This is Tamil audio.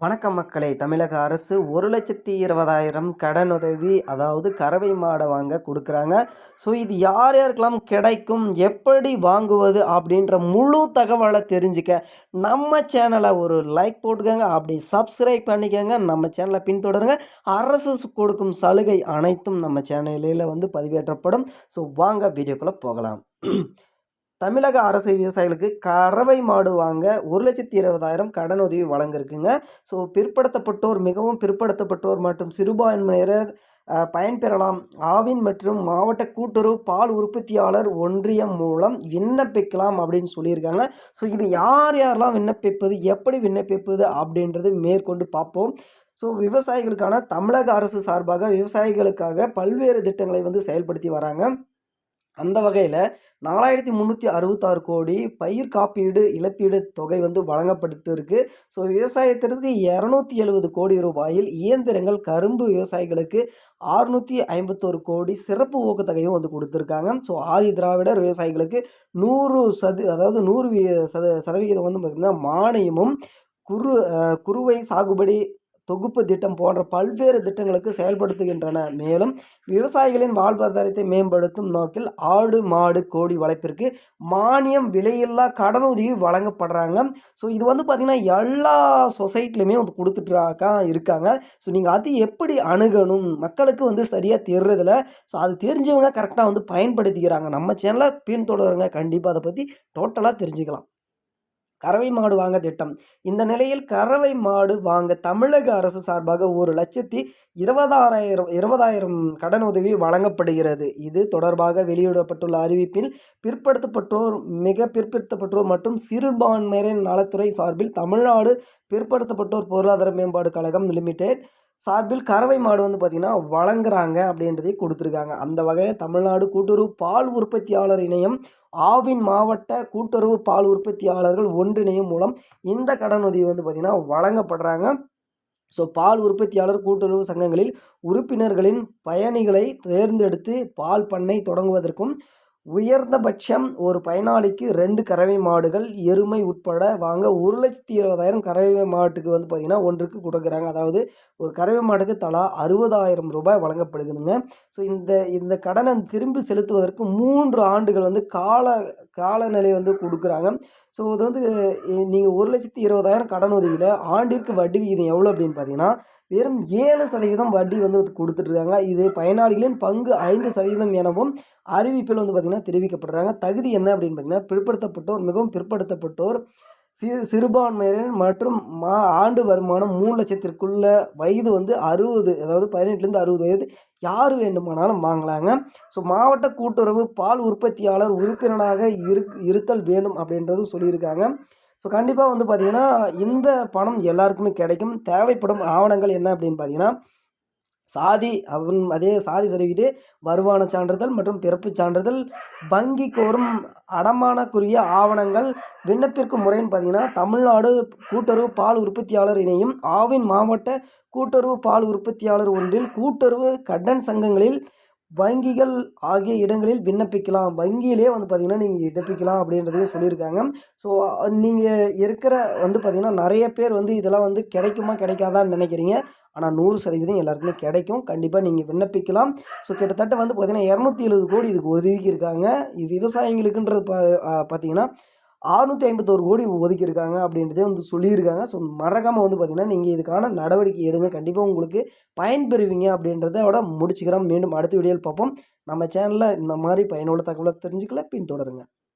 வணக்கம் மக்களே. தமிழக அரசு ஒரு லட்சத்தி இருபதாயிரம் கடனுதவி அதாவது கறவை மாடை வாங்க கொடுக்குறாங்க. ஸோ இது யார் யாருக்கெல்லாம் கிடைக்கும் எப்படி வாங்குவது அப்படின்ற முழு தகவலை தெரிஞ்சுக்க நம்ம சேனலை ஒரு லைக் போட்டுக்கோங்க. அப்படி சப்ஸ்கிரைப் பண்ணிக்கோங்க. நம்ம சேனலை பின்தொடருங்க. அரசு கொடுக்கும் சலுகை அனைத்தும் நம்ம சேனலில் வந்து பதிவேற்றப்படும். ஸோ வாங்க வீடியோக்குள்ளே போகலாம். தமிழக அரசு விவசாயிகளுக்கு கறவை மாடு வாங்க ஒரு லட்சத்தி இருபதாயிரம் கடன் உதவி வழங்கிருக்குங்க ஸோ பிற்படுத்தப்பட்டோர் மிகவும் பிற்படுத்தப்பட்டோர் மற்றும் சிறுபான்மையினர் பயன்பெறலாம். ஆவின் மற்றும் மாவட்ட கூட்டுறவு பால் உற்பத்தியாளர் ஒன்றியம் மூலம் விண்ணப்பிக்கலாம் அப்படின்னு சொல்லியிருக்காங்க. ஸோ இது யார் யாரெல்லாம் விண்ணப்பிப்பது எப்படி விண்ணப்பிப்பது அப்படின்றது மேற்கொண்டு பார்ப்போம். ஸோ விவசாயிகளுக்கான தமிழக அரசு சார்பாக விவசாயிகளுக்காக பல்வேறு திட்டங்களை வந்து செயல்படுத்தி வராங்க. அந்த வகையில் நாலாயிரத்தி முந்நூற்றி அறுபத்தாறு கோடி பயிர் காப்பீடு இழப்பீடு தொகை வந்து வழங்கப்பட்டுருக்கு. ஸோ விவசாயத்திற்கு இரநூத்தி எழுபது கோடி ரூபாயில் இயந்திரங்கள் கரும்பு விவசாயிகளுக்கு அறுநூற்றி ஐம்பத்தோரு கோடி சிறப்பு ஊக்கத்தொகையும் வந்து கொடுத்துருக்காங்க. ஸோ ஆதி திராவிடர் விவசாயிகளுக்கு நூறு சது அதாவது நூறு சத சதவிகிதம் வந்து பார்த்திங்கன்னா மானியமும் குறு குறுவை சாகுபடி தொகுப்பு திட்டம் போன்ற பல்வேறு திட்டங்களுக்கு செயல்படுத்துகின்றன. மேலும் விவசாயிகளின் வாழ்வாதாரத்தை மேம்படுத்தும் நோக்கில் ஆடு மாடு கோடி வளர்ப்பிற்கு மானியம் விலையில்லா கடனுதவி வழங்கப்படுறாங்க. ஸோ இது வந்து பார்த்திங்கன்னா எல்லா சொசைட்டிலையுமே வந்து கொடுத்துட்றாக்கா இருக்காங்க. ஸோ நீங்கள் அது எப்படி அணுகணும்? மக்களுக்கு வந்து சரியாக தெரிறதில்ல. ஸோ அது தெரிஞ்சவங்க கரெக்டாக வந்து பயன்படுத்திக்கிறாங்க. நம்ம சேனலை பின்தொடருங்க. கண்டிப்பாக அதை பற்றி டோட்டலாக தெரிஞ்சுக்கலாம். கறவை மாடு வாங்க திட்டம். இந்த நிலையில் கறவை மாடு வாங்க தமிழக அரசு சார்பாக ஒரு லட்சத்தி இருபதாயிரம் இருபதாயிரம் கடன் உதவி வழங்கப்படுகிறது. இது தொடர்பாக வெளியிடப்பட்டுள்ள அறிவிப்பில் பிற்படுத்தப்பட்டோர் மிக பிற்படுத்தப்பட்டோர் மற்றும் சிறுபான்மையினர் நலத்துறை சார்பில் தமிழ்நாடு பிற்படுத்தப்பட்டோர் பொருளாதார மேம்பாடு கழகம் லிமிடெட் சார்பில் கறவை மாடு வந்து பார்த்திங்கன்னா வழங்குறாங்க அப்படின்றதை கொடுத்துருக்காங்க. அந்த வகையில் தமிழ்நாடு கூட்டுறவு பால் உற்பத்தியாளர் இணையம் ஆவின் மாவட்ட கூட்டுறவு பால் உற்பத்தியாளர்கள் ஒன்றிணையம் மூலம் இந்த கடனுதவி வந்து பார்த்திங்கன்னா வழங்கப்படுறாங்க. ஸோ பால் உற்பத்தியாளர் கூட்டுறவு சங்கங்களில் உறுப்பினர்களின் பயணிகளை தேர்ந்தெடுத்து பால் பண்ணை தொடங்குவதற்கும் உயர்ந்தபட்சம் ஒரு பயனாளிக்கு ரெண்டு கறவை மாடுகள் எருமை உட்பட வாங்க ஒரு லட்சத்தி இருபதாயிரம் கறவை மாட்டுக்கு வந்து பார்த்திங்கன்னா ஒன்றுக்கு கொடுக்குறாங்க. அதாவது ஒரு கறவை மாட்டுக்கு தலா அறுபதாயிரம் ரூபாய் வழங்கப்படுகுதுங்க ஸோ இந்த இந்த கடனை திரும்பி செலுத்துவதற்கு மூன்று ஆண்டுகள் வந்து கால காலநிலை வந்து கொடுக்குறாங்க. ஸோ இது வந்து நீங்கள் ஒரு லட்சத்தி இருபதாயிரம் கடன் உதவியில் ஆண்டிற்கு வட்டி விகிதம் எவ்வளோ அப்படின்னு பார்த்தீங்கன்னா வெறும் ஏழு சதவீதம் வட்டி வந்து கொடுத்துட்ருக்காங்க இது பயனாளிகளின் பங்கு ஐந்து சதவீதம் எனவும் அறிவிப்பில் வந்து பார்த்திங்கன்னா தெரிவிக்கப்படுறாங்க. தகுதி என்ன அப்படின்னு பார்த்தீங்கன்னா பிற்படுத்தப்பட்டோர் மிகவும் பிற்படுத்தப்பட்டோர் சி சிறுபான்மையினர் மற்றும் மா ஆண்டு வருமானம் மூணு லட்சத்திற்குள்ள வயது வந்து அறுபது அதாவது பதினெட்டுலேருந்து அறுபது வயது யார் வேண்டுமானாலும் வாங்கலாங்க. ஸோ மாவட்ட கூட்டுறவு பால் உற்பத்தியாளர் உறுப்பினராக இரு இருத்தல் வேண்டும் அப்படின்றது சொல்லியிருக்காங்க. ஸோ கண்டிப்பாக வந்து பார்த்திங்கன்னா இந்த பணம் எல்லாருக்குமே கிடைக்கும். தேவைப்படும் ஆவணங்கள் என்ன அப்படின்னு பார்த்தீங்கன்னா சாதி அவன் அதே சாதி சரிவீடு வருமான சான்றிதழ் மற்றும் பிறப்புச் சான்றிதழ். வங்கி கோரும் அடமானக்குரிய ஆவணங்கள். விண்ணப்பிற்கும் முறைன்னு பார்த்தீங்கன்னா தமிழ்நாடு கூட்டுறவு பால் உற்பத்தியாளர் இணையம் ஆவின் மாவட்ட கூட்டுறவு பால் உற்பத்தியாளர் ஒன்றில் கூட்டுறவு கடன் சங்கங்களில் வங்கிகள் ஆகிய இடங்களில் விண்ணப்பிக்கலாம். வங்கியிலே வந்து பார்த்திங்கன்னா நீங்கள் விண்ணப்பிக்கலாம் அப்படின்றதையும் சொல்லியிருக்காங்க. ஸோ நீங்கள் இருக்கிற வந்து பார்த்திங்கன்னா நிறைய பேர் வந்து இதெல்லாம் வந்து கிடைக்குமா கிடைக்காதான்னு நினைக்கிறீங்க. ஆனால் நூறு சதவீதம் எல்லாருக்குமே கிடைக்கும். கண்டிப்பாக நீங்கள் விண்ணப்பிக்கலாம். ஸோ கிட்டத்தட்ட வந்து பார்த்திங்கன்னா இரநூத்தி எழுபது கோடி இதுக்கு ஒதுக்கியிருக்காங்க. இது விவசாயிகளுக்குன்றது பா பார்த்திங்கன்னா ஆறுநூற்றி ஐம்பத்தோரு கோடி ஒதுக்கியிருக்காங்க அப்படின்றதே வந்து சொல்லியிருக்காங்க. ஸோ மறக்காமல் வந்து பார்த்திங்கன்னா நீங்கள் இதுக்கான நடவடிக்கை எடுங்க. கண்டிப்பாக உங்களுக்கு பயன்பெறுவீங்க அப்படின்றதோட முடிச்சுக்கிறோம். மீண்டும் அடுத்த வீடியோவில் பார்ப்போம். நம்ம சேனலில் இந்த மாதிரி பயனுள்ள தகவலை தெரிஞ்சுக்கல பின்தொடருங்க.